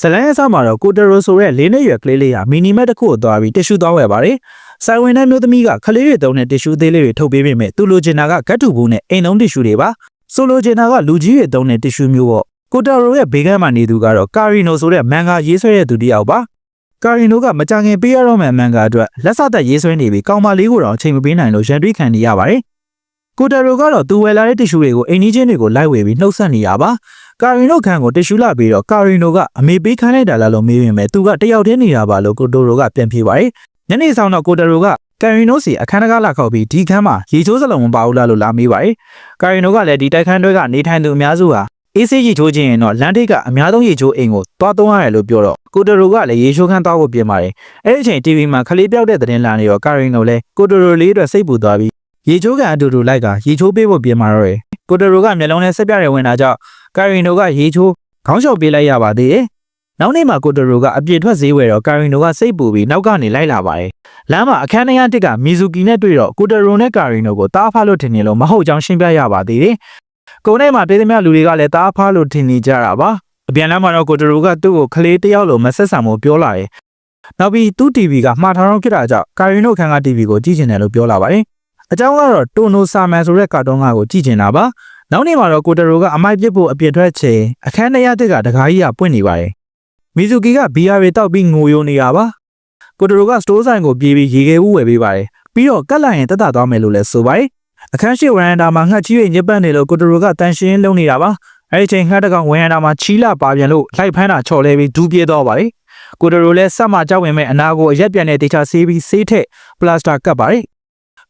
ဇလန်ရဲ့အစမှာတော့ကိုတရိုဆိုတဲ့လေးနှစ်ရွယ်ကလေးလေးဟာမီနီမက်တစ်ခုကိုသွားပြီးတ िश ူသွားဝယ်ပါတယ်။ဆိုင်ဝင်တဲ့မျိုးသမီးကခလေးတွေတုံးတဲ့တ िश ူသေးလေးတွေထုတ်ပေးပေမဲ့သူလိုချင်တာကဂတ်တူဘူးနဲ့အိမ်လုံးတ िश ူတွေပါ။ဆိုလိုချင်တာကလူကြီးတွေတုံးတဲ့တ िश ူမျိုးပေါ့။ကိုတရိုရဲ့ဘေးကမ်းမှာနေသူကတော့ကာရီနိုဆိုတဲ့မန်ဂါရေးဆွဲတဲ့သူတစ်ယောက်ပါ။ကာရီနိုကမကြခင်ပေးရတော့မယ့်မန်ဂါအတွက်လက်စသက်ရေးဆွဲနေပြီးကောင်မလေးကိုတော့အချိန်မပေးနိုင်လို့ရန်တွေးခံနေရပါတယ်။ကိုတရိုကတော့သူဝယ်လာတဲ့တ िश ူတွေကိုအိမ်ကြီးချင်းတွေကိုလိုက်ဝယ်ပြီးနှုတ်ဆက်နေရပါ။ ကာရီနိုခန့်ကိုတ िश ူလာပြီးတော့ကာရီနိုကအမေပေးခိုင်းလိုက်တာလားလို့မေးရင်ပဲသူကတယောက်တည်းနေတာပါလို့ကိုတိုရိုကပြန်ဖြေပါတယ်။ညနေဆောင်တော့ကိုတရိုကကာရီနိုစီအခန်းတကားလာခောက်ပြီးဒီခန်းမှာရေချိုးစလုံးမပါဘူးလားလို့လာမေးပါတယ်။ကာရီနိုကလည်းဒီတိုက်ခန်းတွေကနေထိုင်သူအများစုဟာအေးဆေးရေချိုးခြင်းရင်တော့လန်တိတ်ကအများဆုံးရေချိုးအိမ်ကိုသွားသုံးရတယ်လို့ပြောတော့ကိုတရိုကလည်းရေချိုးခန်းသွားဖို့ပြင်ပါတယ်။အဲ့ဒီအချိန် TV မှာခလေးပြောက်တဲ့သတင်းလာနေတော့ကာရီနိုလည်းကိုတရိုလေးအတွက်စိတ်ပူသွားပြီးရေချိုးကန်အတူတူလိုက်ကရေချိုးပေးဖို့ပြင်มาတော့တယ်။ကိုတရိုကမျက်လုံးနဲ့ဆက်ပြတဲ့ဝင်တာကြောင့် ကာရီနိုကရေချိုးခေါင်းလျှော်ပေးလိုက်ရပါသေးတယ်။နောက်နေ့မှာကိုတရိုကအပြည့်ထွက်ဈေးဝယ်တော့ကာရီနိုကစိတ်ပူပြီးနောက်ကနေလိုက်လာပါတယ်။လမ်းမှာအခန်းထဲကတစ်ကမီဇူကီနဲ့တွေ့တော့ကိုတရိုနဲ့ကာရီနိုကိုတားဖားလို့ထင်နေလို့မဟုတ်ကြောင်းရှင်းပြရပါသေးတယ်။ကိုယ်နဲ့မှာတေးသမျှလူတွေကလည်းတားဖားလို့ထင်နေကြတာပါ။အပြန်လမ်းမှာတော့ကိုတရိုကသူ့ကိုကလေးတစ်ယောက်လိုမဆက်ဆံမှုပြောလာတယ်။နောက်ပြီးသူ့ TV ကမှားထားတော့ဖြစ်တာကြောင့်ကာရီနိုခန်းက TV ကိုကြည့်ချင်တယ်လို့ပြောလာပါတယ်။အကြောင်းကတော့တိုနိုဆာမန်ဆိုတဲ့ကာတွန်းကားကိုကြည့်ချင်တာပါ။ နောက်နေ့မှာတော့ကိုတရိုကအမိုက်ပစ်ဖို့အပြစ်ထွက်ချိန်အခန်းထဲရတစ်ကတကားကြီးကပွင့်နေပါတယ်။မီဇူကီကဘီယာတွေတောက်ပြီးငိုယိုနေတာပါ။ကိုတရိုကစတိုးဆိုင်ကိုပြေးပြီးရေခဲဦးဝယ်ပေးပါတယ်။ပြီးတော့ကတ်လိုက်ရင်တက်တာသွားမယ်လို့လည်းဆိုပါတယ်။အခန်းရှိဝရန်ဒါမှာငှက်ချီးရိညစ်ပတ်နေလို့ကိုတရိုကတန်ရှင်းလုံးနေတာပါ။အဲဒီချိန်ငှက်တကောင်ဝရန်ဒါမှာချီလာပါပြန်လို့လိုက်ဖမ်းတာချော်လဲပြီးဒူးပြေးတော့ပါတယ်။ကိုတရိုလည်းဆက်မှကြောက်ဝင်မဲ့အနာကိုအရက်ပြန်တဲ့တေချာဆေးပြီးဆေးထက်ပလတ်စတာကပ်ပါတယ်။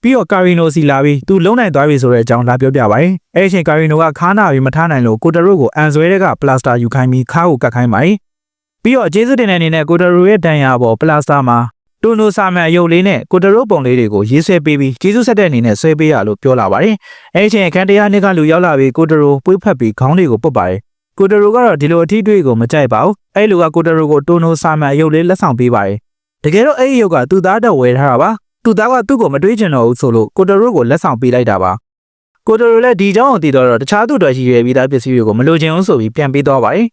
ပြီးတော့ကာရီနိုစီလာပြီးသူလုံနိုင်သွားပြီဆိုတဲ့အကြောင်းလာပြောပြပါရင်အဲ့ဒီအချိန်ကာရီနိုကခါးနာပြီးမထားနိုင်လို့ကိုတရိုကိုအန်ဆွဲတဲ့ကပလတ်စတာယူခိုင်းပြီးခါးကိုကတ်ခိုင်းပါတယ်ပြီးတော့ကျေးဇူးတင်တဲ့အနေနဲ့ကိုတရိုရဲ့တန်ရာပေါ်ပလတ်စတာမှာတိုနိုဆာမန်အယုတ်လေးနဲ့ကိုတရိုပုံလေးတွေကိုရေးဆွဲပေးပြီးကျေးဇူးဆက်တဲ့အနေနဲ့ဆွဲပေးရလို့ပြောလာပါတယ်အဲ့ဒီအချိန်အခန်းတရားနှစ်ကလူရောက်လာပြီးကိုတရိုပွေးဖက်ပြီးခေါင်းတွေကိုပုတ်ပါတယ်ကိုတရိုကတော့ဒီလိုအထီးတွေးကိုမကြိုက်ပါဘူးအဲ့လူကကိုတရိုကိုတိုနိုဆာမန်အယုတ်လေးလက်ဆောင်ပေးပါတယ်တကယ်တော့အဲ့ဒီအယုတ်ကသူ့သားတော့ဝယ်ထားတာပါ သူသားကသူ့ကိုမတွေးချင်တော့ဘူးဆိုလို့ကိုတရိုကိုလက်ဆောင်ပေးလိုက်တာပါကိုတရိုလည်းဒီကြောင်းကိုတည်တော့တခြားသူတွေရှိရွယ်ပြီးသားပစ္စည်းတွေကိုမလိုချင်ဘူးဆိုပြီးပြန်ပေးသွားပါတယ်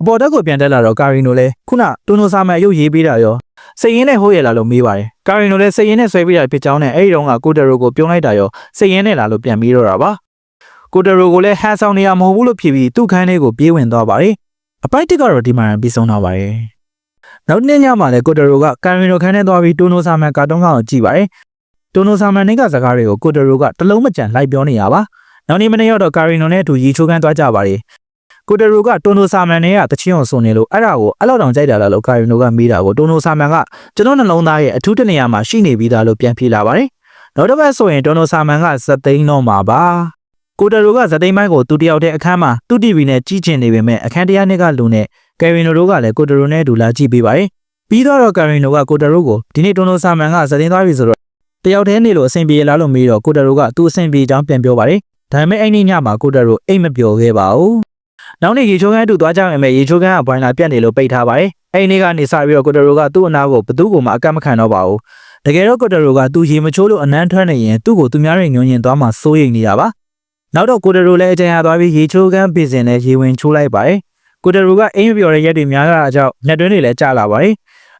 အပေါ်တက်ကိုပြန်တက်လာတော့ကာရီနိုလည်းခုနတိုနိုဆာမန်ရုပ်ရေးပေးတာရောစိတ်ရင်းနဲ့ဟိုးရလာလို့မေးပါတယ်ကာရီနိုလည်းစိတ်ရင်းနဲ့ဆွဲပေးတာဖြစ်ကြောင်းနဲ့အဲ့ဒီတော့ကကိုတရိုကိုပြုံးလိုက်တာရောစိတ်ရင်းနဲ့လာလို့ပြန်ပြီးတော့တာပါကိုတရိုကိုလည်းဟန်ဆောင်နေရမဟုတ်ဘူးလို့ဖြစ်ပြီးသူ့ခန်းလေးကိုပြေးဝင်သွားပါတယ်အပိုက်တစ်ကတော့ဒီမှာပြီးဆုံးတော့ပါတယ် နောက်နေ့ညမှာလည်းကိုတရိုကကန်ရီနိုခန်းထဲသွားပြီးတိုနိုဆာမန်ကာတွန်းကောင်ကိုကြည့်ပါတယ်။တိုနိုဆာမန်နဲ့ကစကားတွေကိုကိုတရိုကတလုံးမကြံလိုက်ပြောနေရပါ။နောက်နေ့မနေ့ရောက်တော့ကာရီနိုနဲ့အတူရီချိုးခန်းသွားကြပါတယ်။ကိုတရိုကတိုနိုဆာမန်နဲ့ကတချင်းအောင်ဆိုနေလို့အဲ့ဒါကိုအဲ့လောက်တောင်ကြိုက်တာလားလို့ကာရီနိုကမေးတာကိုတိုနိုဆာမန်ကကျွန်တော်နှလုံးသားရဲ့အထူးတနေရာမှာရှိနေပြီးသားလို့ပြန်ဖြေလာပါတယ်။နောက်တစ်ပတ်ဆိုရင်တိုနိုဆာမန်ကဇသိန်းတော့မှာပါ။ကိုတရိုကဇသိန်းပိုင်းကိုသူတယောက်တည်းအခန်းမှာသူ့ TV နဲ့ကြည့်ချင်နေပေမဲ့အခန်းတရားနှစ်ကလူနဲ့ ကယ်ရီနိုတို့ကလည်းကိုတရိုနဲ့အတူလာကြည့်ပေးပါတယ်။ပြီးတော့ကာရင်နိုကကိုတရိုကိုဒီနေ့တွန်းလို့ဆာမန်ကဇတင်သွားပြီဆိုတော့တယောက်တည်းနေလို့အဆင်ပြေလားလို့မေးတော့ကိုတရိုကသူ့အဆင်ပြေကြောင်းပြန်ပြောပါတယ်ဒါပေမဲ့အဲ့ဒီညမှာကိုတရိုအိတ်မပြောခဲ့ပါဘူးနောက်နေ့ရေချိုးခန်းအတူသွားကြမယ်ရေချိုးခန်းကဘိုင်းလာပြတ်နေလို့ပိတ်ထားပါတယ်အဲ့ဒီနေ့ကနေစပြီးတော့ကိုတရိုကသူ့အနာကိုဘသူ့ကိုမှအကန့်မခံတော့ပါဘူးတကယ်တော့ကိုတရိုကသူ့ရေမချိုးလို့အနမ်းထွက်နေရင်သူ့ကိုသူများတွေညွှန်ရင်သွားမှစိုးရိမ်နေတာပါနောက်တော့ကိုတရိုလည်းအကြံရသွားပြီးရေချိုးခန်းပြင်စင်နဲ့ရေဝင်ချိုးလိုက်ပါတယ် ကိုတရိုကအိမ်မပြောတဲ့ရက်တွေများလာတာကြောင့်ညက်တွင်းတွေလည်းကျလာပါတယ်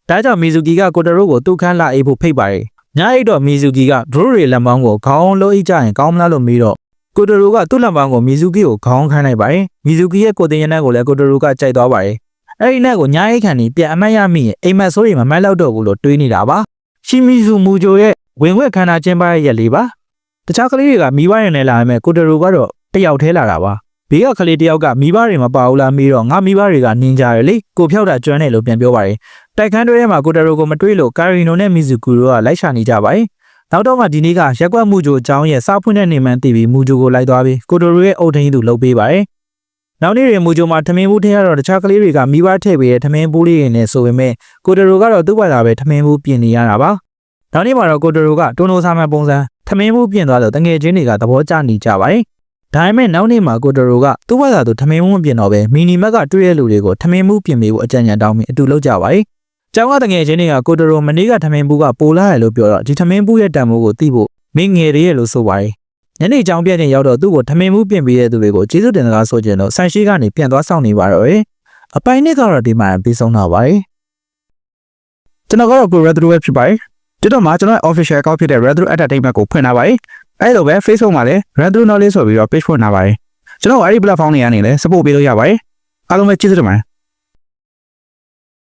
ဒါကြောင့်မီဇူကီကကိုတရိုကိုသူ့ခန်းလာအိပ်ဖို့ဖိတ်ပါတယ်။ညအိပ်တော့မီဇူကီကဒရိုရီလက်မောင်းကိုခေါင်းလုံးအိပ်ကြရင်ကောင်းမလားလို့မေးတော့ကိုတရိုကသူ့လက်မောင်းကိုမီဇူကီကိုခေါင်းခိုင်းလိုက်ပါတယ်။မီဇူကီရဲ့ကိုတင်ရနက်ကိုလည်းကိုတရိုကကြိုက်သွားပါတယ်။အဲ့ဒီနက်ကိုညအိပ်ခံပြီးပြန်အမတ်ရမိရင်အိမ်မက်ဆိုးရင်မမိုက်တော့တော့ဘူးလို့တွေးနေတာပါ။ရှီမီဇူမူဂျိုရဲ့ဝင်ခွက်ခန္ဓာကျင်းပရဲ့ရက်လေးပါ။တခြားကလေးတွေကမိဘရင်နဲ့လာမယ်ကိုတရိုကတော့တယောက်တည်းလာတာပါ။ ဘေးကကလေးတယောက်ကမိဘတွေမပါဘူးလားမေးတော့ငါမိဘတွေကနင်းကြတယ်လေကိုဖြောက်တာကျွမ်းတယ်လို့ပြန်ပြောပါတယ်တိုက်ခန်းတွေထဲမှာကိုတရိုကိုမတွေးလို့ကာရီနိုနဲ့မီဇူကူတို့ကလိုက်ရှာနေကြပါတယ်။နောက်တော့မှဒီနေ့ကရက်ကွက်မှုဂျိုအကြောင်းရဲ့စားဖွင့်တဲ့နေမှန်းသိပြီးမူဂျိုကိုလိုက်သွားပြီးကိုတရိုရဲ့အုတ်ထင်းသူလှုပ်ပေးပါတယ်။နောက်နေ့တွေမူဂျိုမှာထမင်းဘူးထည့်ရတော့တခြားကလေးတွေကမိဘထည့်ပေးတဲ့ထမင်းဘူးလေးတွေနဲ့ဆိုပေမဲ့ကိုတရိုကတော့သူ့ဘာသာပဲထမင်းဘူးပြင်နေရတာပါ။နောက်နေ့မှာတော့ကိုတရိုကတိုနိုဆာမန်ပုံစံထမင်းဘူးပြင်သွားတော့တငယ်ချင်းတွေကသဘောကျနေကြပါတယ်။ ဒါပေမဲ့နောက်နေ့မှာကိုတရိုကသူ့ဘာသာသူထမင်းဘူးမပြင်တော့ပဲမီနီမက်ကတွေ့ရလူတွေကိုထမင်းဘူးပြင်ပေးဖို့အကြံဉာဏ်တောင်းပြီးအတူလုပ်ကြပါတယ်။ကျောင်းကတငယ်ချင်းတွေကကိုတရိုမနေ့ကထမင်းဘူးကပိုလာတယ်လို့ပြောတော့ဒီထမင်းဘူးရဲ့တန်ဖိုးကိုသိဖို့မင်းငယ်ရေးလို့ဆိုပါတယ်။ညနေကျောင်းပြည့်တင်ရောက်တော့သူ့ကိုထမင်းဘူးပြင်ပေးတဲ့သူတွေကိုကျေးဇူးတင်စကားဆိုကြတော့ဆန်ရှိကနေပြန်သွားဆောင်နေပါတော့တယ်အပိုင်းနဲ့ကတော့ဒီမှာပြီးဆုံးတော့ပါတယ်ကျွန်တော်ကတော့ကို Retro Web ဖြစ်ပါတယ်ကျွန်တော်မှာကျွန်တော် official account ဖြစ်တဲ့ Retro Entertainment ကိုဖွင့်ထားပါတယ် အဲ့လိုပဲ Facebook မှာလည်း Retro Knowledge ဆိုပြီးတော့ page ဖွင့်ထားပါတယ်ကျွန်တော်အဲ့ဒီ platform တွေကနေလည်း support ပေးလို့ရပါတယ်အားလုံးပဲကျေးဇူးတင်ပါတယ်